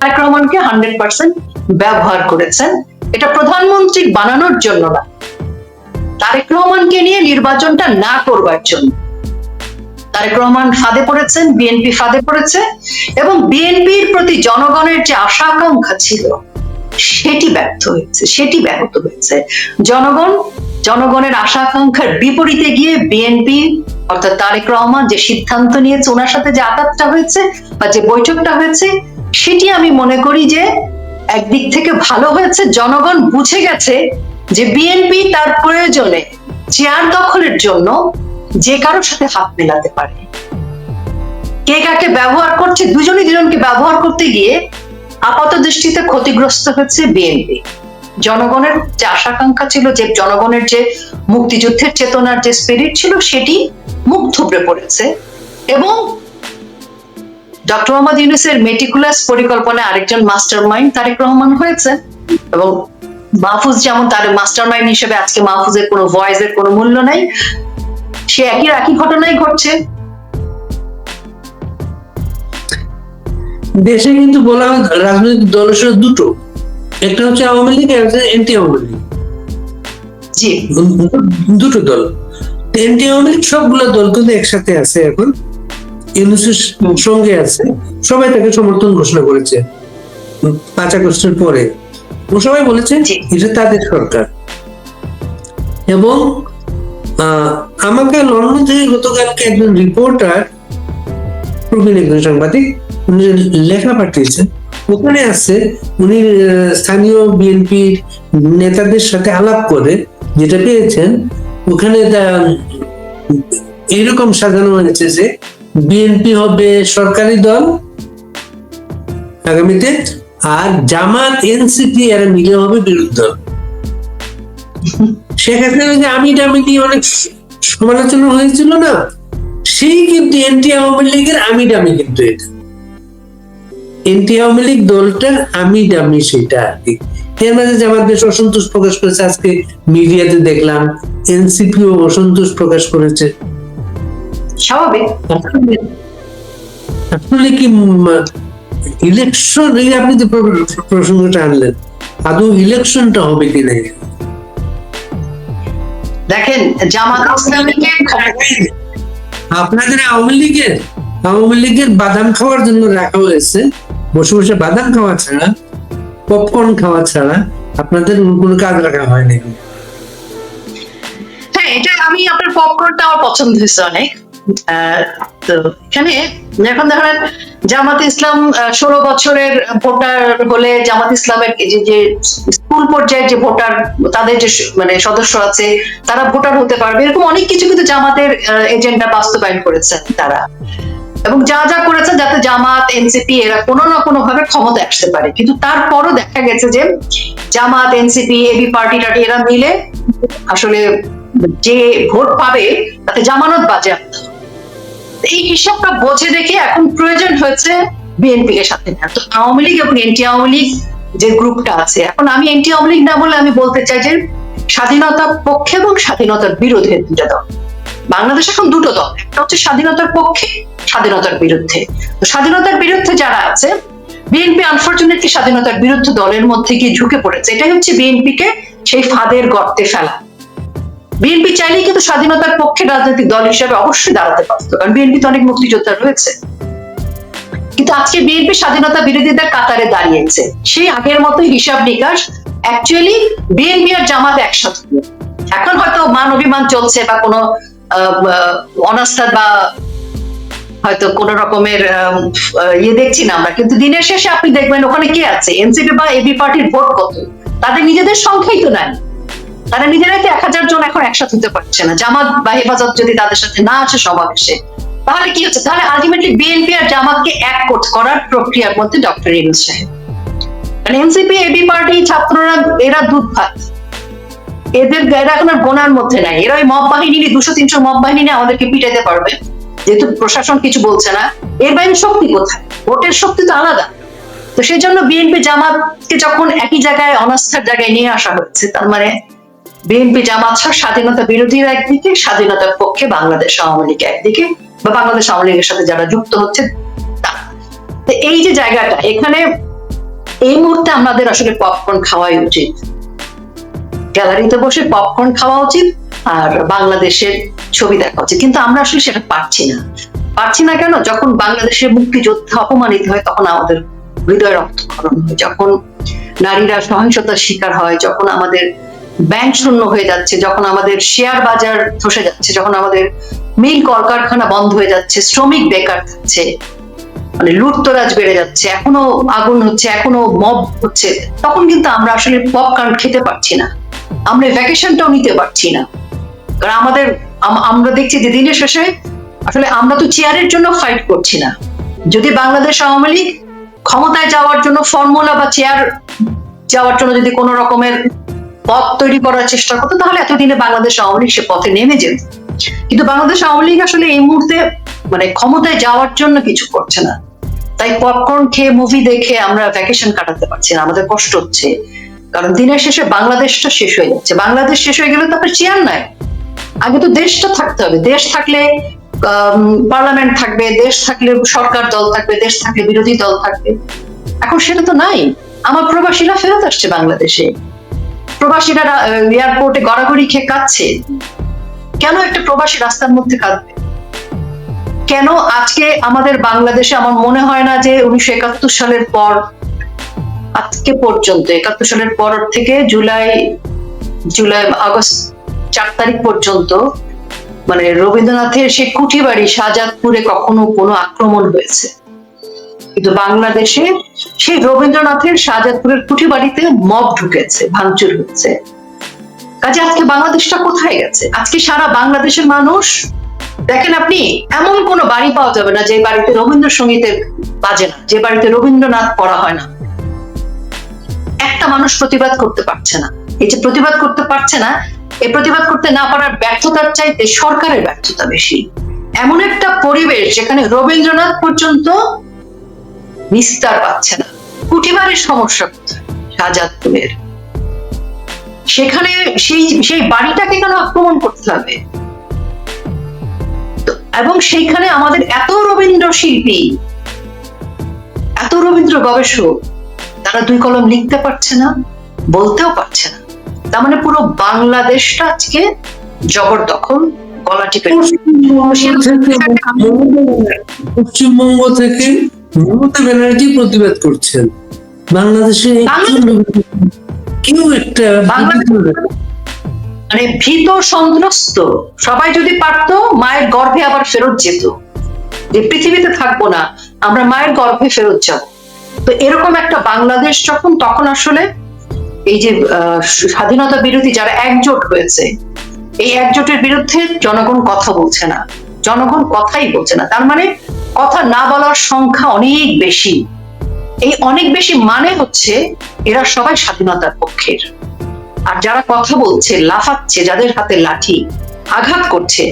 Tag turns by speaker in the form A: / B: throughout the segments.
A: তারেক রহমানকে hundred percent ব্যবহার করেছেন। এটা প্রধানমন্ত্রী বানানোর জন্য না। তারেক রহমানকে নিয়ে নির্বাচনটা না করবার জন্য। তারেক রহমান ফাঁদে পড়েছেন বিএনপি ফাঁদে পড়েছে, এবং বিএনপির প্রতি জনগণের যে আশা আকাঙ্ক্ষা ছিল, সেটি ব্যর্থ হয়েছে, সেটি ব্যাহত হয়েছে। জনগণ, জনগণের আশা আকাঙ্ক্ষার বিপরীতে গিয়ে বিএনপি অর্থাৎ তারেক রহমান যে সিদ্ধান্ত নিয়েছে, ওনার সাথে যে আঘাতটা হয়েছে বা যে বৈঠকটা হয়েছে সেটি আমি মনে করি যে একদিক থেকে ভালো হয়েছে, জনগণ বুঝে গেছে যে বিএনপি তার প্রয়োজনে চেয়ার দখলের জন্য যে কারোর সাথে হাত মেলাতে পারে। কে কাকে ব্যবহার করছে, দুজনই দুজনকে ব্যবহার করতে গিয়ে আপাত দৃষ্টিতে ক্ষতিগ্রস্ত হচ্ছে বিএনপি জনগণের যে আশাকাঙ্ক্ষা ছিল, যে জনগণের যে মুক্তিযুদ্ধের চেতনার যে স্পিরিট ছিল, সেটি মুখ থুবড়ে পড়েছে। এবং ডক্টর মোহাম্মদ ইউনুসের মেটিকুলাস পরিকল্পনায় আরেকজন মাস্টার মাইন্ড তারেক রহমান হয়েছে এবং মাহফুজ যেমন তার মাস্টার মাইন্ড হিসেবে আজকে মাহফুজের কোনো ভয়েসের কোনো মূল্য নাই সে একই একই ঘটনাই ঘটছে।
B: দেশে কিন্তু বলা হয় রাজনৈতিক দল দুটো। একটা হচ্ছে আওয়ামী লীগ আর একটা এন্টি আওয়ামী লীগ।
A: জি।
B: দুটো দল। এন্টি আওয়ামী লীগ সবগুলো দল কিন্তু একসাথে আছে এখন। ইউনুসের সঙ্গে আছে। সবাই তাকে সমর্থন ঘোষণা করেছে। পাঁচ আগস্টের পরে। সবাই বলেছে এটা তাদের সরকার। এবং আমাকে লন্ডন থেকে গতকালকে একজন রিপোর্টার প্রবীণ একজন সাংবাদিক উনি লেখা পাঠিয়েছেন ওখানে আছে উনি স্থানীয় বিএনপির নেতাদের সাথে আলাপ করে যেটা পেয়েছেন ওখানে এইরকম সাজানো হয়েছে যে বিএনপি হবে সরকারি দল আগামীতে, আর জামাত, এনসিপি, এরা মিলে হবে বিরোধী দল। সেক্ষেত্রে আমি টামি অনেক সমালোচনা হয়েছিল না? সেই কিন্তু এনটি আওয়ামী লীগের আমি ডামি কিন্তু এটা। এনটি আওয়ামী লীগ দলটার আমি ডামি সেটা আর কি। এর মাঝে জামাত বেশ অসন্তোষ প্রকাশ করেছে, আজকে মিডিয়াতে দেখলাম, এনসিপিও অসন্তোষ প্রকাশ করেছে।
A: স্বাভাবিক।
B: আসলে- কি ইলেকশন এই আপনি যে প্রসঙ্গটা আনলেন আদৌ ইলেকশনটা হবে কি না?
A: দেখেন জামাত ইসলামীকে
B: আপনাদের আওয়ামী লীগের আওয়ামী লীগের বাদাম খাওয়ার জন্য রাখা হয়েছে। বসে বসে বাদাম খাওয়া ছাড়া পপকর্ন খাওয়া ছাড়া আপনাদের কোনো কাজ রাখা হয়নি।
A: হ্যাঁ এটা আমি আপনার পপকর্নটা আমার পছন্দ হয়েছে অনেক। তো এখানে এখন দেখেন জামাত ইসলাম ষোলো বছরের ভোটার হলে জামাত ইসলামের যে- যে স্কুল পর্যায়ের যে ভোটার, তাদের যে মানে সদস্য আছে, তারা ভোটার হতে পারবে। এরকম অনেক কিছু কিন্তু জামাতের এজেন্ডা বাস্তবায়ন করেছেন তারা। এবং যা যা করেছে যাতে জামাত, এনসিপি এরা কোনো না কোনো ভাবে ক্ষমতা আসতে পারে। কিন্তু তারপরও দেখা গেছে যে জামাত, এনসিপি এবি পার্টি টার্টি এরা মিলে আসলে যে ভোট পাবে, তাতে জামানত হবে। এই হিসাবটা বোঝে দেখে এখন প্রয়োজন হয়েছে বিএনপি এর সাথে নেওয়া। তো আওয়ামী লীগ এবং এনটি আওয়ামী লীগ যে গ্রুপটা আছে, এখন আমি এনটি আওয়ামী লীগ না বলে আমি বলতে চাই যে স্বাধীনতার পক্ষে এবং স্বাধীনতার বিরোধে দুটা দল। বাংলাদেশ এখন দুটো দল, একটা হচ্ছে স্বাধীনতার পক্ষে, স্বাধীনতার বিরুদ্ধে। তো স্বাধীনতার বিরুদ্ধে যারা আছে বিএনপি আনফর্চুনেটলি স্বাধীনতার বিরুদ্ধে দলের মধ্যে গিয়ে ঝুঁকে পড়েছে। এটাই হচ্ছে বিএনপি কে সেই ফাঁদের গর্তে ফেলা। বিএনপি চাইলেই কিন্তু স্বাধীনতার পক্ষে রাজনৈতিক দল হিসেবে অবশ্যই দাঁড়াতে পারতো, কারণ বিএনপি তো অনেক মুক্তিযোদ্ধা রয়েছে। কিন্তু আজকে বিএনপি স্বাধীনতা বিরোধীদের কাতারে দাঁড়িয়েছে। সেই আগের মতোই হিসাব নিকাশ অ্যাকচুয়ালি বিএনপি আর জামাত একসাথে। এখন হয়তো মান অভিমান চলছে বা কোনো অনাস্থা বা হয়তো কোন রকমের ইয়ে দেখছি না আমরা। কিন্তু দিনের শেষে আপনি দেখবেন ওখানে কে আছে? এনসিপি বা এবি পার্টির ভোট কত? তাদের নিজেদের সংখ্যাই তো নাই। তারা নিজেরাই তো এক হাজার জন এখন একসাথে হতে পারছে না। জামাত বা হেফাজত যদি তাদের সাথে না আসে সমাবেশে তাহলে কি হচ্ছে? তাহলে আলটিমেটলি বিএনপি আর জামাতকে এক করার প্রক্রিয়ার মধ্যে ডক্টর ইনুস সাহেব। এনসিপি এবি পার্টি ছাত্ররা, এরা দুধ ভাত এদের এরা এখন আর গোনার মধ্যে নাই। এরা ওই মব বাহিনী দুশো, তিনশো মব বাহিনী আমাদেরকে পিটাইতে পারবে। যেহেতু প্রশাসন কিছু বলছে না। এর বাইরে শক্তি কোথায়? ভোটের শক্তি তো আলাদা। তো সেই জন্য বিএনপি জামাতকে যখন একই জায়গায় অনাস্থার জায়গায় নিয়ে আসা হচ্ছে তার মানে বিএনপি জামাত সহ স্বাধীনতা বিরোধীরা একদিকে, স্বাধীনতার পক্ষে বাংলাদেশ আওয়ামী লীগ একদিকে, বা বাংলাদেশ আওয়ামী লীগের সাথে যারা যুক্ত হচ্ছে এই যে জায়গাটা, এখানে এই মুহূর্তে আমাদের আসলে পপকর্ন খাওয়াই উচিত। গ্যালারিতে বসে পপকর্ন খাওয়া উচিত, আর বাংলাদেশের ছবি দেখা উচিত। কিন্তু আমরা আসলে সেটা পারছি না। পারছি না কেন? যখন বাংলাদেশের মুক্তিযোদ্ধা অপমানিত হয়, তখন আমাদের হৃদয় রক্তক্ষরণ হয়। যখন নারীরা সহিংসতার শিকার হয়, যখন আমাদের ব্যাংক শূন্য হয়ে যাচ্ছে, যখন আমাদের শেয়ার বাজার ধসে যাচ্ছে, যখন আমাদের মিল কলকারখানা বন্ধ হয়ে যাচ্ছে, শ্রমিক বেকার থাকছে মানে লুটতরাজ বেড়ে যাচ্ছে, এখনও আগুন হচ্ছে, এখনও মব হচ্ছে, তখন কিন্তু আমরা আসলে পপকর্ন খেতে পারছি না। আমরা ভ্যাকেশনটাও নিতে পারছি না। কারণ আমাদের আমরা দেখছি যে দিনের শেষে আসলে আমরা তো চেয়ারের জন্য ফাইট করছি না। যদি বাংলাদেশ আওয়ামী লীগ ক্ষমতায় যাওয়ার জন্য ফর্মুলা বা চেয়ার যাওয়ার জন্য যদি কোনো রকমের পথ তৈরি করার চেষ্টা করতো, তাহলে এতদিনে বাংলাদেশ আওয়ামী লীগ সে পথে নেমে যেত। কিন্তু বাংলাদেশ আওয়ামী লীগ আসলে এই মুহূর্তে মানে ক্ষমতায় যাওয়ার জন্য কিছু করছে না। তাই পপকর্ন খেয়ে মুভি দেখে আমরা ভ্যাকেশন কাটাতে পারছি না, আমাদের কষ্ট হচ্ছে। কারণ দিনের শেষে বাংলাদেশটা শেষ হয়ে যাচ্ছে। বাংলাদেশ শেষ হয়ে গেলে তারপরে চেয়ার নাই। আগে তো দেশটা থাকতে হবে। দেশ থাকলে পার্লামেন্ট থাকবে, দেশ থাকলে সরকার দল থাকবে, দেশ থাকলে বিরোধী দল থাকবে। এখন সেটা তো নাই। আমার প্রবাসীরা ফেরত আসছে বাংলাদেশে। প্রবাসীরা এয়ারপোর্টে গড়াগড়ি খেয়ে কাঁদছে? কেন একটা প্রবাসী রাস্তার মধ্যে কাঁদবে? কেন আজকে আমাদের বাংলাদেশে আমার মনে হয় না যে উনিশশো একাত্তর সালের পর, আজকে পর্যন্ত, একাত্তর সালের পর থেকে জুলাই জুলাই, আগস্ট, চার তারিখ পর্যন্ত মানে রবীন্দ্রনাথের সেই কুঠি বাড়ি শাহজাদপুরে কখনো কোনো আক্রমণ হয়েছে? কিন্তু বাংলাদেশে সেই রবীন্দ্রনাথের শাহজাদপুরের কুঠি বাড়িতে মব ঢুকেছে, ভাঙচুর হয়েছে কাজে আজকে বাংলাদেশটা কোথায় গেছে? আজকে সারা বাংলাদেশের মানুষ, দেখেন আপনি, এমন কোনো বাড়ি পাওয়া যাবে না যে বাড়িতে রবীন্দ্রসঙ্গীতের বাজে না, যে বাড়িতে রবীন্দ্রনাথ পড়া হয় না। একটা মানুষ প্রতিবাদ করতে পারছে না। এই যে প্রতিবাদ করতে পারছে না এই প্রতিবাদ করতে না পারার ব্যর্থতার চাইতে সরকারের ব্যর্থতা বেশি। এমন একটা পরিবেশ যেখানে রবীন্দ্রনাথ পর্যন্ত নিস্তার পাচ্ছে না। কুটিবারের সমস্যা কোথায়? শাহজাদপুরের। সেখানে সেই সেই বাড়িটাকে কেন আক্রমণ করতে হবে? এবং সেইখানে আমাদের এত রবীন্দ্র শিল্পী এত রবীন্দ্র গবেষক তারা দুই কলম লিখতে পারছে না বলতেও পারছে না। তার মানে পুরো বাংলাদেশটা আজকে জবরদখল গলা টিপে
B: পশ্চিমবঙ্গ থেকে মমতা ব্যানার্জি প্রতিবাদ করছেন। বাংলাদেশে কেউ একটা
A: মানে ভীত সন্ত্রস্ত। সবাই যদি পারতো মায়ের গর্ভে আবার ফেরত যেত। যে পৃথিবীতে থাকব না আমরা মায়ের গর্ভে ফেরত যাব। তো এরকম একটা বাংলাদেশ যখন তখন আসলে এই যে আহ, স্বাধীনতা বিরোধী যারা একজোট হয়েছে এই একজোটের বিরুদ্ধে জনগণ কথা বলছে না। জনগণ কথাই বলছে না। তার মানে কথা না বলার সংখ্যা অনেক বেশি। এই অনেক বেশি মানে হচ্ছে এরা সবাই স্বাধীনতার পক্ষের। আর যারা কথা বলছে, লাফাচ্ছে, যাদের হাতে লাঠি, আঘাত করছে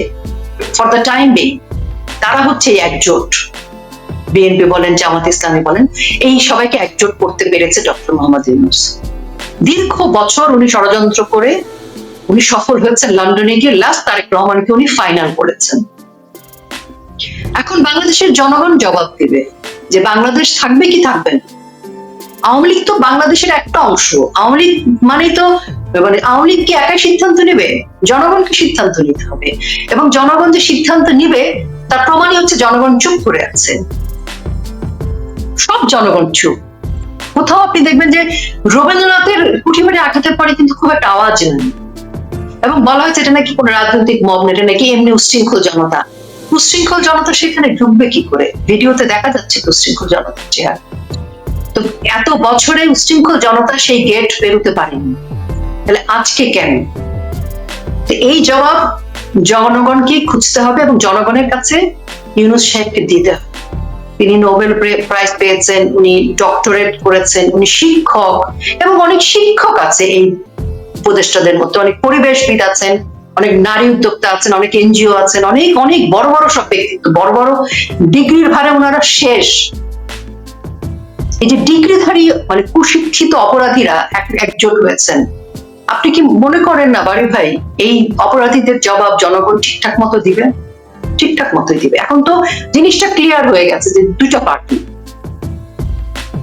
A: ফর দ্য টাইম বিং তারা হচ্ছে একজোট। বিএনপি বলেন, জামাত ইসলামী বলেন, এই সবাইকে একজোট করতে পেরেছে ডক্টর মোহাম্মদ ইউনুস। দীর্ঘ বছর উনি ষড়যন্ত্র করে উনি সফল হয়েছেন লন্ডনে গিয়ে লাস্ট তারেক রহমানকে উনি ফাইনাল করেছেন। এখন বাংলাদেশের জনগণ জবাব দেবে যে বাংলাদেশ থাকবে কি থাকবে না। আওয়ামী লীগ তো বাংলাদেশের একটা অংশ। আওয়ামী লীগ মানেই তো মানে আওয়ামী লীগ কি একাই সিদ্ধান্ত নেবে? জনগণকে সিদ্ধান্ত নিতে হবে? এবং জনগণ যে সিদ্ধান্ত নিবে, তার প্রমাণই হচ্ছে জনগণ চুপ করে আছে। সব জনগণ চুপ। কোথাও আপনি দেখবেন যে রবীন্দ্রনাথের কুঠিবাড়ি আঘাতের পরে কিন্তু খুব একটা আওয়াজ নেই। এবং বলা হয়েছে এটা নাকি কোনো রাজনৈতিক মব এটা নাকি এমনি উশৃঙ্খল জনতা। উশৃঙ্খল জনতা সেখানে ঢুকবে কি করে? ভিডিওতে দেখা যাচ্ছে তো উশৃঙ্খল জনতার চেহারা। তো এত বছরে উশৃঙ্খল জনতা সেই গেট পেরোতে পারেনি। তাহলে আজকে কেন? এই জবাব জনগণকে খুঁজতে হবে এবং জনগণের কাছে ইউনুস সাহেবকে দিতে হবে। তিনি নোবেল প্রাইজ পেয়েছেন, উনি ডক্টরেট করেছেন, উনি শিক্ষক এবং অনেক শিক্ষক আছে এই উপদেষ্টাদের মধ্যে। অনেক পরিবেশবিদ আছেন অনেক নারী উদ্যোক্তা আছেন, অনেক এনজিও আছেন, অনেক অনেক বড় বড় সব ব্যক্তিত্ব বড় বড় ডিগ্রির ভারে ওনারা শেষ। এই যে ডিগ্রিধারী মানে কুশিক্ষিত অপরাধীরা এক- একজোট হয়েছেন আপনি কি মনে করেন না বাড়ি ভাই, এই অপরাধীদের জবাব জনগণ ঠিকঠাক মতো দিবে? ঠিকঠাক মতোই দিবে। এখন তো জিনিসটা ক্লিয়ার হয়ে গেছে যে দুটো পার্টি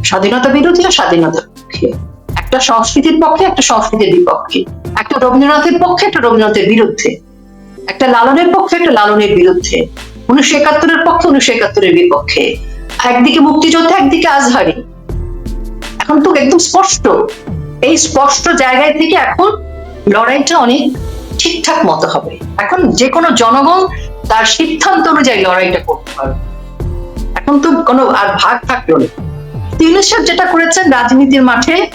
A: স্বাধীনতা বিরোধী আর স্বাধীনতার পক্ষে। একটা সংস্কৃতির পক্ষে, একটা সংস্কৃতির বিপক্ষে। একটা রবীন্দ্রনাথের পক্ষে, একটা রবীন্দ্রনাথের বিরুদ্ধে। একটা লালনের পক্ষে, একটা লালনের বিরুদ্ধে। উনিশশো একাত্তরের পক্ষে, উনিশশো একাত্তরের বিপক্ষে। একদিকে মুক্তিযোদ্ধা, একদিকে আজহারি। এখন তো একদম স্পষ্ট। এই স্পষ্ট জায়গায় থেকে এখন লড়াইটা অনেক ঠিকঠাক মতো হবে। এখন যে কোনো জনগণ তার সিদ্ধান্ত অনুযায়ী লড়াইটা করতে পারবে। এখন তো কোনো আর ভাগ থাকল না। তিউনিস সাহেব যেটা করেছেন রাজনীতির মাঠে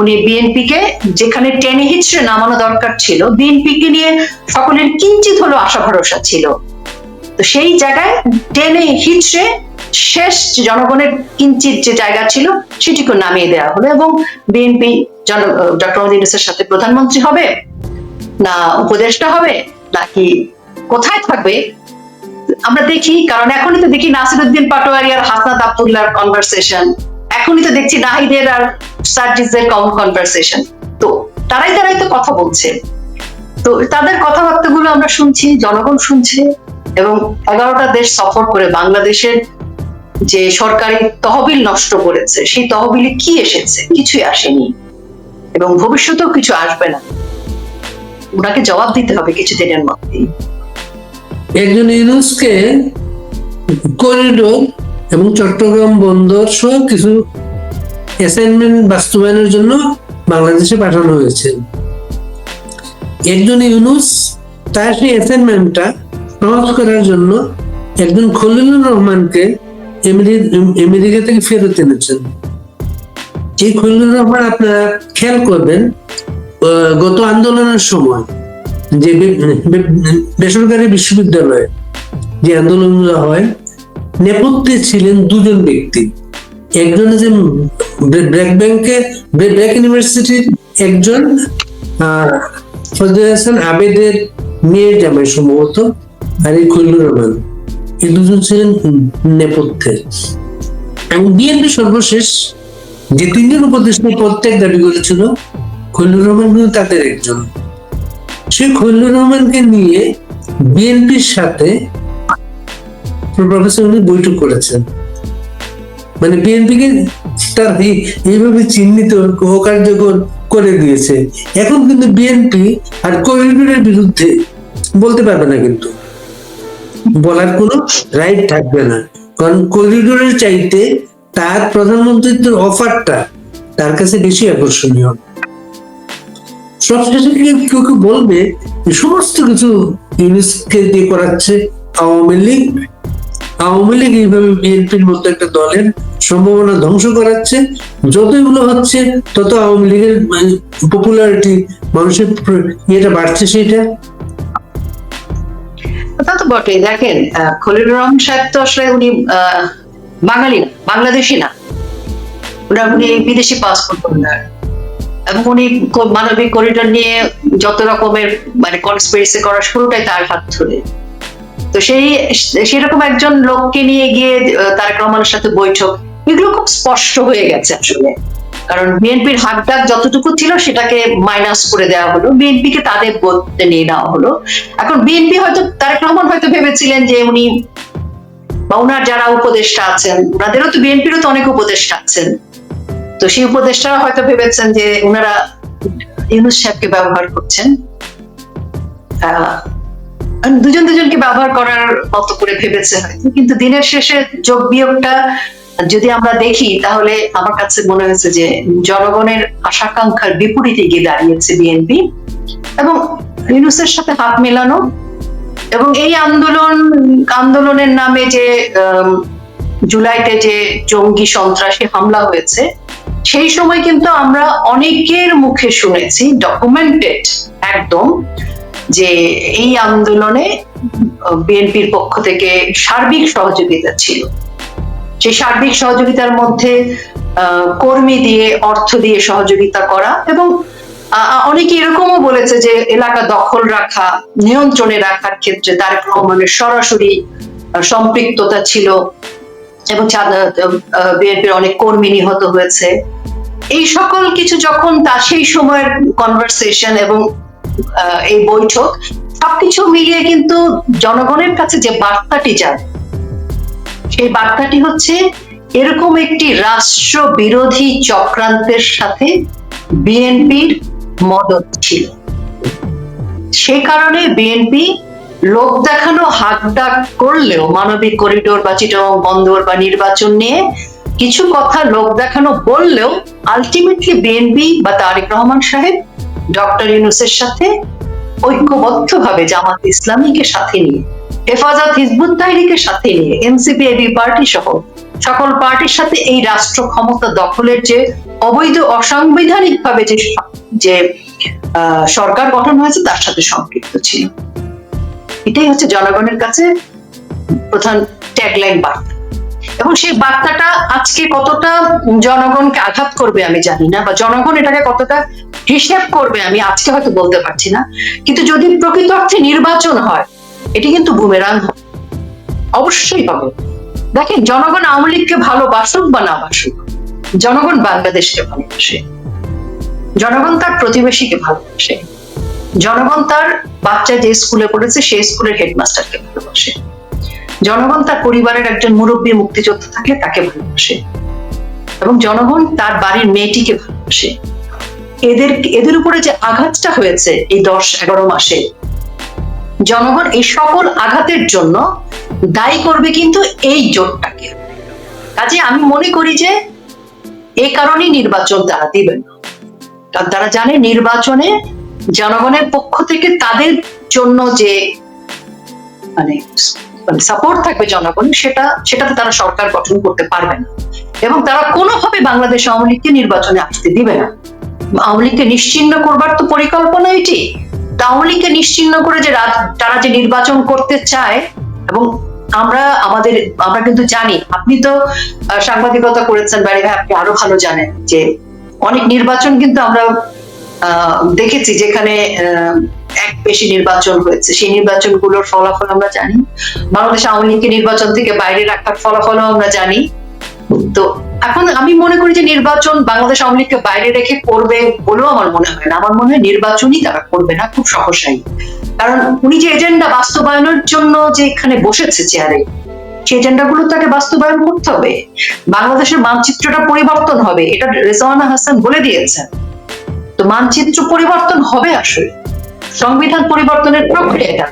A: উনি বিএনপি কে যেখানে টেনে হিচড়ে নামানো দরকার ছিল বিএনপি কে নিয়ে সকলের কিঞ্চিত হলো আশা ভরসা ছিল। তো সেই জায়গায় টেনে হিচড়ে শেষ জনগণের কিঞ্চিত যে জায়গা ছিল, সেটিকে নামিয়ে দেওয়া হলো এবং বিএনপি জন ডক্টর ইউনূসের সাথে প্রধানমন্ত্রী হবে, না উপদেষ্টা হবে, নাকি কোথায় থাকবে, আমরা দেখি। কারণ এখনই তো দেখি নাসিরুদ্দিন পাটোয়ারি আর হাসনাত আব্দুল্লাহর কনভারসেশন এখনই তো দেখছি নাহিদের আর সার্জিসের কমন কনভারসেশন তো তারাই তারাই তো কথা বলছে। তো তাদের কথাবার্তাগুলো আমরা শুনছি, জনগণ শুনছে এবং এগারোটা দেশ সফর করে বাংলাদেশের যে সরকারি তহবিল নষ্ট করেছে, সেই তহবিলে কি এসেছে? কিছুই আসেনি। এবং ভবিষ্যতেও কিছু আসবে না। ওনাকে জবাব দিতে হবে কিছুদিনের মধ্যেই।
B: একজন ইউনুসকে করিডোর এবং চট্টগ্রাম বন্দর সহ কিছু অ্যাসাইনমেন্ট বাস্তবায়নের জন্য বাংলাদেশে পাঠানো হয়েছে। একজন ইউনুস তার সেই অ্যাসাইনমেন্টটা সহজ করার জন্য একজন খলিলুর রহমানকে আমেরিকা থেকে ফেরত এনেছেন। এই খলিলুর রহমান আপনারা খেয়াল করবেন গত আন্দোলনের সময় যে বেসরকারি বিশ্ববিদ্যালয়ে যে আন্দোলনগুলো হয় নেপথ্যে ছিলেন দুজন ব্যক্তি। একজন যে ব্র্যাক ব্যাংকে ব্র্যাক ইউনিভার্সিটির একজন আহ, হাসান আবেদের মেয়ের জামাই সম্ভবত আর এই খৈলুর রহমান। এই দুজন ছিলেন নেপথ্যে। এবং বিএনপি সর্বশেষ যে তিনজন উপদেষ্টা প্রত্যেক দাবি করেছিল খৈলুর রহমান কিন্তু তাদের একজন। সেই খলিলুর রহমানকে নিয়ে বিএনপির সাথে প্রফেসর উনি বৈঠক করেছেন। মানে তার এইভাবে চিহ্নিত অকার্যকর করে দিয়েছে। এখন কিন্তু বিএনপি আর বিরুদ্ধে বলতে পারবে না কিন্তু। বলার কোনো রাইট থাকবে না। কারণ করিডোরের চাইতে তার প্রধানমন্ত্রীর অফারটা তার কাছে বেশি আকর্ষণীয়। সবশেষে কেউ কেউ বলবে সমস্ত কিছু ইউনিসকে দিয়ে করাচ্ছে আওয়ামী লীগ? আওয়ামী লীগ এইভাবে বিএনপির মতো একটা দলের সম্ভাবনা ধ্বংস করাচ্ছে। যত এগুলো হচ্ছে তত আওয়ামী লীগের পপুলারিটি মানুষের ইয়েটা বাড়ছে সেটা
A: তা তো বটেই। দেখেন আহ, খলিলুর রহমান সাহেব তো আসলে উনি বাঙালি না বাংলাদেশি না। ওনার উনি বিদেশি পাসপোর্ট হোল্ডার এবং উনি মানবিক করিডোর নিয়ে যত রকমের মানে কনস্পিরেসি করা শুরুটাই তার হাত ধরে। তো সেই, সেরকম একজন লোককে নিয়ে গিয়ে তারেক রহমানের সাথে বৈঠক, এগুলো খুব স্পষ্ট হয়ে গেছে আসলে। কারণ বিএনপির হাত ডাক যতটুকু ছিল সেটাকে মাইনাস করে দেওয়া হলো বিএনপি কে তাদের বলতে নিয়ে নেওয়া হলো। এখন বিএনপি হয়তো, তারেক রহমান হয়তো ভেবেছিলেন যে উনি বা ওনার যারা উপদেষ্টা আছেন ওনাদেরও তো, বিএনপিরও তো অনেক উপদেষ্টা আছেন। তো সেই উপদেষ্টারা হয়তো ভেবেছেন যে ওনারা ইউনুস সাহেবকে ব্যবহার করছেন। দুজন দুজনকে ব্যবহার করার মতো করে ভেবেছে হয়তো কিন্তু দিনের শেষে যোগ বিয়োগটা যদি আমরা দেখি, তাহলে আমার কাছে মনে হয়েছে যে জনগণের আশাকাঙ্ক্ষার বিপরীতে গিয়ে দাঁড়িয়েছে বিএনপি এবং ইউনুসের সাথে হাত মেলানো এবং এই আন্দোলন, আন্দোলনের নামে যে জুলাইতে যে জঙ্গি সন্ত্রাসী হামলা হয়েছে, সেই সময় কিন্তু আমরা অনেকের মুখে শুনেছি ডকুমেন্টেড একদম যে এই আন্দোলনে বিএনপির পক্ষ থেকে সার্বিক সহযোগিতা ছিল। সেই সার্বিক সহযোগিতার মধ্যে কর্মী দিয়ে, অর্থ দিয়ে সহযোগিতা করা এবং অনেকে এরকমও বলেছে যে এলাকা দখল রাখা, নিয়ন্ত্রণে রাখার ক্ষেত্রে তারেক রহমানের সরাসরি সম্পৃক্ততা ছিল এবং বিএনপির অনেক কর্মী নিহত হয়েছে। এই সকল কিছু যখন তা সেই সময়ের কনভারসেশন এবং এই বৈঠক, সবকিছু মিলিয়ে কিন্তু জনগণের কাছে যে বার্তাটি যায়, সেই বার্তাটি হচ্ছে, এরকম একটি রাষ্ট্র বিরোধী চক্রান্তের সাথে বিএনপির মদত ছিল। সেই কারণে বিএনপি লোক দেখানো হাত ডাক করলেও মানবিক করিডোর বা চিটং বন্দর বা নির্বাচন নিয়ে কিছু কথা লোক দেখানো বললেও আলটিমেটলি বিএনপি বা তারেক রহমান সাহেব ডক্টর ইউনুসের সাথে ঐক্যবদ্ধভাবে জামাত ইসলামীকে সাথে নিয়ে, হেফাজত হিজবুত তাহরিকের সাথে নিয়ে এনসিপি এবি পার্টি সহ সকল পার্টির সাথে এই রাষ্ট্র ক্ষমতা দখলের যে অবৈধ অসাংবিধানিক ভাবে যে যে সরকার গঠন হয়েছে তার সাথে সম্পৃক্ত ছিল। এটাই হচ্ছে জনগণের কাছে প্রধান ট্যাগলাইন বার্তা। এবং সেই বার্তাটা আজকে কতটা জনগণকে আঘাত করবে আমি জানি না, বা জনগণ এটাকে কতটা হিসেব করবে আমি আজকে হয়তো বলতে পারছি না। কিন্তু যদি প্রকৃত অর্থে নির্বাচন হয়, এটি কিন্তু বুমেরাং অবশ্যই হবে। দেখেন, জনগণ আওয়ামী লীগকে ভালোবাসুক বা না বাসুক জনগণ বাংলাদেশকে ভালোবাসে। জনগণ তার প্রতিবেশীকে ভালোবাসে। জনগণ তার বাচ্চা যে স্কুলে পড়েছে, সেই স্কুলের হেডমাস্টারকে ভালোবাসে। জনগণ তার পরিবারের একজন মুরব্বী মুক্তিযোদ্ধা থাকলে তাকে ভালোবাসে। এবং জনগণ তার বাড়ির মেয়েটিকে ভালোবাসে। এদের এদের উপরে যে আঘাতটা হয়েছে এই দশ এগারো মাসে, জনগণ এই সকল আঘাতের জন্য দায়ী করবে কিন্তু এই জোটটাকে। কাজে আমি মনে করি যে এ কারণেই নির্বাচন তারা দিবেন না। কারণ তারা জানে নির্বাচনে জনগণের পক্ষ থেকে তাদের জন্য যে মানে মানে সাপোর্ট থাকবে জনগণের সেটা, সেটাতে তারা সরকার গঠন করতে পারবে না। এবং তারা কোনোভাবে বাংলাদেশ আওয়ামী লীগকে নির্বাচনে আসতে দিবে না। আওয়ামী লীগকে নিশ্চিন্ন করবার তো পরিকল্পনা এটি। আওয়ামী লীগকে নিশ্চিন্ন করে যে তারা যে নির্বাচন করতে চায়, এবং আমরা আমাদের, আমরা কিন্তু জানি, আপনি তো সাংবাদিকতা করেছেন, বাড়ি ভাই আপনি আরও ভালো জানেন যে অনেক নির্বাচন কিন্তু আমরা দেখেছি যেখানে এক বেশি নির্বাচন হয়েছে। সেই নির্বাচনগুলোর ফলাফল আমরা জানি। বাংলাদেশ আওয়ামী লীগকে নির্বাচন থেকে বাইরে রাখার ফলাফলও আমরা জানি। তো এখন আমি মনে করি যে নির্বাচন বাংলাদেশ আওয়ামী লীগকে বাইরে রেখে করবে বলেও আমার মনে হয় না। আমার মনে হয় নির্বাচনই তারা করবে না, খুব সহসাই। কারণ উনি যে এজেন্ডা বাস্তবায়নের জন্য যে এখানে বসেছে চেয়ারে, সেই এজেন্ডা গুলো তাকে বাস্তবায়ন করতে হবে। বাংলাদেশের মানচিত্রটা পরিবর্তন হবে, এটা রেজওয়ানা হাসান বলে দিয়েছেন। তো মানচিত্র পরিবর্তন হবে আসলে। সংবিধান পরিবর্তনের প্রক্রিয়া এটা।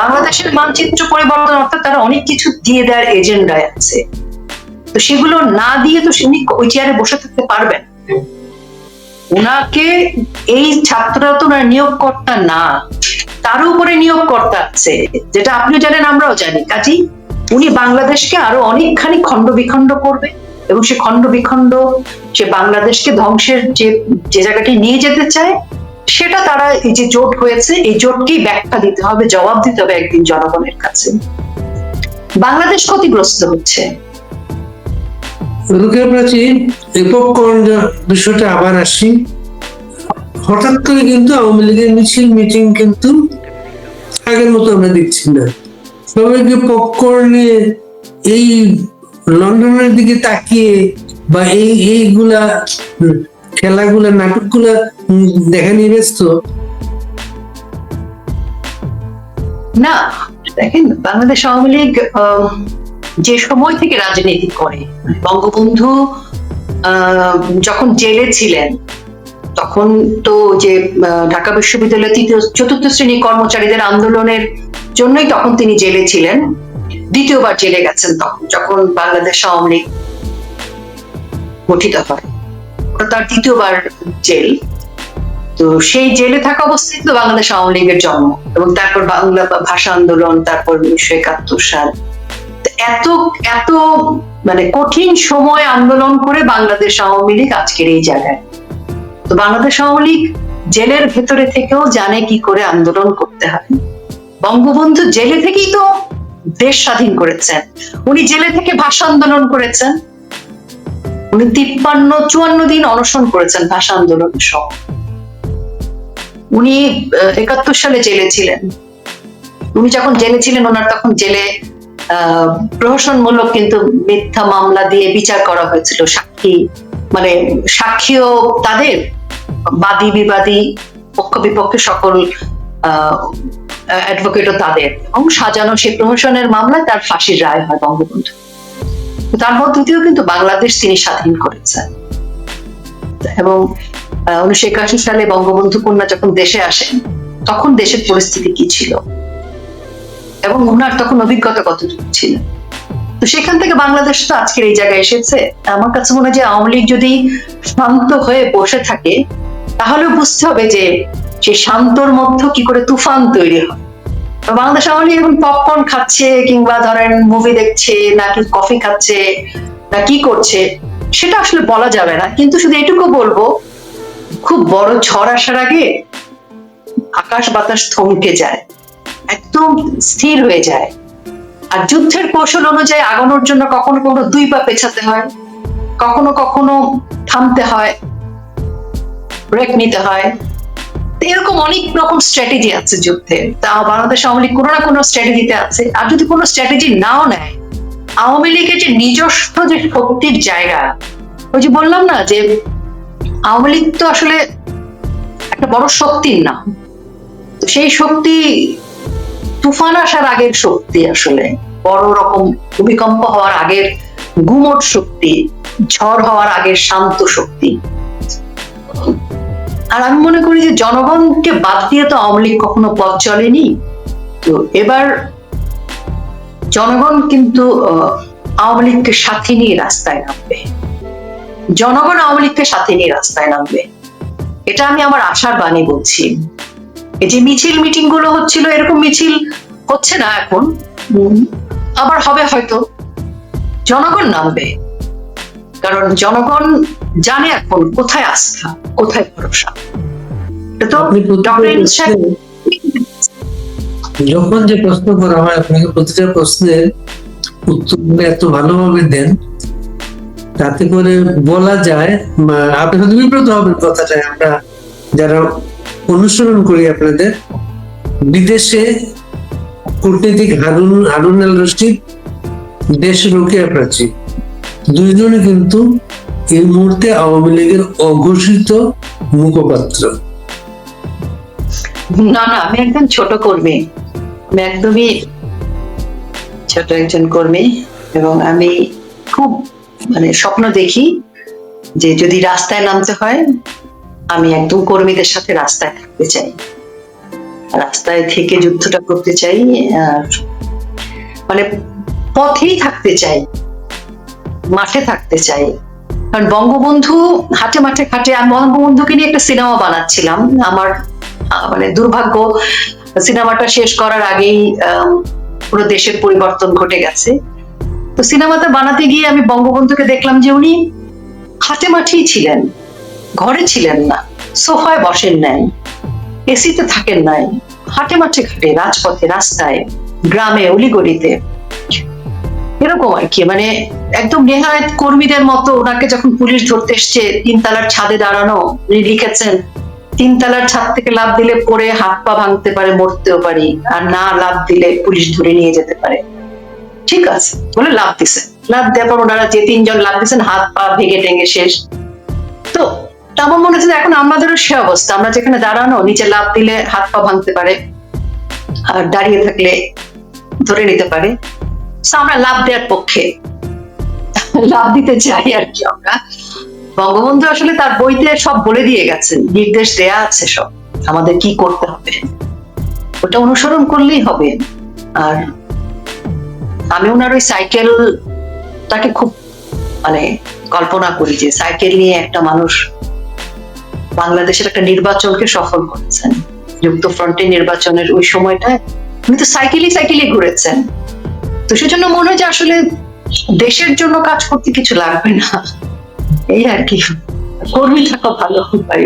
A: বাংলাদেশের মানচিত্র পরিবর্তন অর্থাৎ তারা অনেক কিছু দিয়ে দেওয়ার এজেন্ডায় আছে। তো সেগুলো না দিয়ে তো উনি ওই চেয়ারে বসে থাকতে পারবেন। ওনাকে এই ছাত্ররা তো নিয়োগকর্তা না, তার উপরে নিয়োগকর্তা আছে, যেটা আপনিও জানেন, আমরাও জানি। কাজী উনি বাংলাদেশকে আরও অনেকখানি খণ্ড বিখণ্ড করবে এবং সে খণ্ড বিখণ্ড সে বাংলাদেশকে ধ্বংসের যে যে জায়গাটি নিয়ে যেতে চায় সেটা তারা এই যে জোট হয়েছে, এই জোটকেই ব্যাখ্যা দিতে হবে, জবাব দিতে হবে একদিন জনগণের কাছে। বাংলাদেশ ক্ষতিগ্রস্ত হচ্ছে।
B: এপককরণ বিষয়টা আবার আসি। হঠাৎ করে কিন্তু আওয়ামী লীগের মিছিল, মিটিং কিন্তু আগের মতো আমরা দেখছি না। সবাইকে পপকর্ন নিয়ে এই লন্ডনের দিকে তাকিয়ে বা এই, এইগুলা খেলাগুলা, নাটকগুলা দেখা নিয়ে ব্যস্ত।
A: না, দেখেন, বাংলাদেশ আওয়ামী লীগ যে সময় থেকে রাজনীতি করে বঙ্গবন্ধু যখন জেলে ছিলেন, তখন তো যে ঢাকা বিশ্ববিদ্যালয়ের তৃতীয়, চতুর্থ শ্রেণি কর্মচারীদের আন্দোলনের জন্যই তখন তিনি জেলে ছিলেন। দ্বিতীয়বার জেলে গেছেন তখন, যখন বাংলাদেশ আওয়ামী লীগ গঠিত হয়। তার দ্বিতীয়বার জেল। তো সেই জেলে থাকা অবস্থায় তো বাংলাদেশ আওয়ামী লীগের জন্ম। এবং তারপর বাংলা ভাষা আন্দোলন, তারপর উনিশশো একাত্তর সাল। এত এত মানে কঠিন সময় আন্দোলন করে বাংলাদেশ আওয়ামী লীগ আজকের এই জায়গায়। তো বাংলাদেশ আওয়ামী লীগ জেলের ভেতরে থেকেও জানে কি করে আন্দোলন করতে হয়। বঙ্গবন্ধু জেলে থেকেই তো দেশ স্বাধীন করেছেন। উনি জেলে থেকে ভাষা আন্দোলন করেছেন। উনি তিপ্পান্ন, চুয়ান্ন দিন অনশন করেছেন ভাষা আন্দোলনের সহ। উনি একাত্তর সালে জেলে ছিলেন। উনি যখন জেলে ছিলেন, ওনার তখন জেলে প্রহসনমূলক কিন্তু মিথ্যা মামলা দিয়ে বিচার করা হয়েছিল। সাক্ষী মানে সাক্ষীও তাদের, বাদী বিবাদী, পক্ষ বিপক্ষে সকল অ্যাডভোকেটও তাদের। এবং সাজানো সেই প্রহসনের মামলায় তার ফাঁসির রায় হয় বঙ্গবন্ধু। তার মধ্য কিন্তু বাংলাদেশ তিনি স্বাধীন করেছেন। এবং উনিশশো একাশি সালে বঙ্গবন্ধু কন্যা যখন দেশে আসেন, তখন দেশের পরিস্থিতি কি ছিল? এবং ওনার তখন অভিজ্ঞতা কতটুকু ছিল? তো সেখান থেকে বাংলাদেশ তো আজকের এই জায়গায় এসেছে। আমার কাছে মনে হয় যে আওয়ামী লীগ যদি শান্ত হয়ে বসে থাকে, তাহলে বুঝতে হবে যে সেই শান্তর মধ্যে কি করে তুফান তৈরি হয়। বাংলাদেশ লীগ এখন পপকর্ন খাচ্ছে কিংবা ধরেন মুভি দেখছে, নাকি কফি খাচ্ছে, না কি করছে, সেটা আসলে বলা যাবে না। কিন্তু শুধু এটুকু বলব, খুব বড় ঝড় আসার আগে আকাশ বাতাস থমকে যায়, একদম স্থির হয়ে যায়। আর যুদ্ধের কৌশল অনুযায়ী আগানোর জন্য কখনো কখনো দুই পা পেছাতে হয়, কখনো কখনো থামতে হয় ব্রেক নিতে হয়। এরকম অনেক রকম স্ট্র্যাটেজি আছে যুদ্ধে। তা বাংলাদেশ আওয়ামী লীগ কোনো না কোনো স্ট্র্যাটেজিতে আছে। আর যদি কোনো স্ট্র্যাটেজি নাও নেয়, আওয়ামী লীগের যে নিজস্ব যে শক্তির জায়গা, ওই যে বললাম না যে আওয়ামী লীগ তো আসলে একটা বড় শক্তির তো সেই শক্তি তুফান আসার আগের শক্তি আসলে, বড় রকম ভূমিকম্প হওয়ার আগের গুমট শক্তি, ঝড় হওয়ার আগের শান্ত শক্তি। আর আমি মনে করি যে জনগণকে বাদ দিয়ে তো আওয়ামী লীগ কখনো পথ চলেনি। তো এবার জনগণ কিন্তু আওয়ামী লীগকে সাথে নিয়ে রাস্তায় নামবে। জনগণ আওয়ামী লীগকে সাথে নিয়ে রাস্তায় নামবে। এটা আমি আমার আশার বাণী বলছি। এই যে মিছিল মিটিংগুলো হচ্ছিল, এরকম মিছিল হচ্ছে না এখন। আবার হবে হয়তো। জনগণ নামবে। কারণ জনগণ জানে এখন কোথায় আস্থা কোথায় ভরসা। তো
B: যখন যে প্রশ্ন করা হয় আপনাকে প্রতিটা প্রশ্নের উত্তর এত ভালোভাবে দেন তাতে করে বলা যায় আপনি হয়তো বিব্রত হবেন কথাটায় আমরা যারা অনুসরণ করি আপনাদের বিদেশে কূটনীতিক হারুন হারুন আল রশিদ দেশ রোকেয়া প্রাচী দুইজনে কিন্তু এই মুহূর্তে আওয়ামী লীগের অঘোষিত মুখপাত্র।
A: না না, আমি একদম ছোট কর্মী। আমি একদমই ছোট একজন কর্মী এবং আমি খুব মানে স্বপ্ন দেখি যে যদি রাস্তায় নামতে হয়, আমি একদম কর্মীদের সাথে রাস্তায় থাকতে চাই। রাস্তায় থেকে যুদ্ধটা করতে চাই, আর মানে পথেই থাকতে চাই, মাঠে থাকতে চাই। কারণ বঙ্গবন্ধু হাটে মাঠে খাটে, আমি বঙ্গবন্ধুকে নিয়ে একটা সিনেমা বানাচ্ছিলাম। আমার মানে দুর্ভাগ্য, সিনেমাটা শেষ করার আগেই পুরো দেশের পরিবর্তন ঘটে গেছে। তো সিনেমাটা বানাতে গিয়ে আমি বঙ্গবন্ধুকে দেখলাম যে উনি হাটে মাঠেই ছিলেন, ঘরে ছিলেন না, সোফায় বসেন নাই, এসিতে থাকেন নাই, হাটে মাঠে ঘাটে রাজপথে, রাস্তায়, গ্রামে, অলিগলিতে এরকম আর কি মানে একদম নেহায়ত কর্মীদের মতো ওনাকে যখন পুলিশ ধরতে এসছে, তিনতলার ছাদে দাঁড়ানো, উনি লিখেছেন, তিনতলার ছাদ থেকে লাভ দিলে পরে হাত পা ভাঙতে পারে, মরতেও পারি, আর না লাভ দিলে পুলিশ ধরে নিয়ে যেতে পারে। ঠিক আছে, বলে লাভ দিছে। লাভ দেওয়ার পর ওনারা যে তিনজন লাভ দিয়েছেন হাত পা ভেঙে টেঙে শেষ। তো তা আমার মনে হচ্ছে এখন আমাদেরও সে অবস্থা, আমরা যেখানে দাঁড়ানো, নিচে লাভ দিলে হাত পা ভাঙতে পারে, আর দাঁড়িয়ে থাকলে ধরে নিতে পারে। আমরা লাভ দেওয়ার পক্ষে। লাভ দিতে চাই আর কি আমরা। বঙ্গবন্ধু আসলে তার বইতে সব বলে দিয়ে গেছেন, নির্দেশ দেয়া আছে সব। আমাদের কি করতে হবে? ওটা অনুসরণ করলেই হবে। আর আমি ওনার ওই সাইকেল তাকে খুব মানে কল্পনা করি যে সাইকেল নিয়ে একটা মানুষ বাংলাদেশের একটা নির্বাচনকে সফল করেছেন। যুক্ত ফ্রন্টের নির্বাচনের ওই সময়টায় উনি তো সাইকেলই সাইকেলই ঘুরেছেন। তো সেজন্য মনে হয় যে আসলে দেশের জন্য কাজ করতে কিছু লাগবে না। এই আর কি। কর্মী থাকা ভালো পারি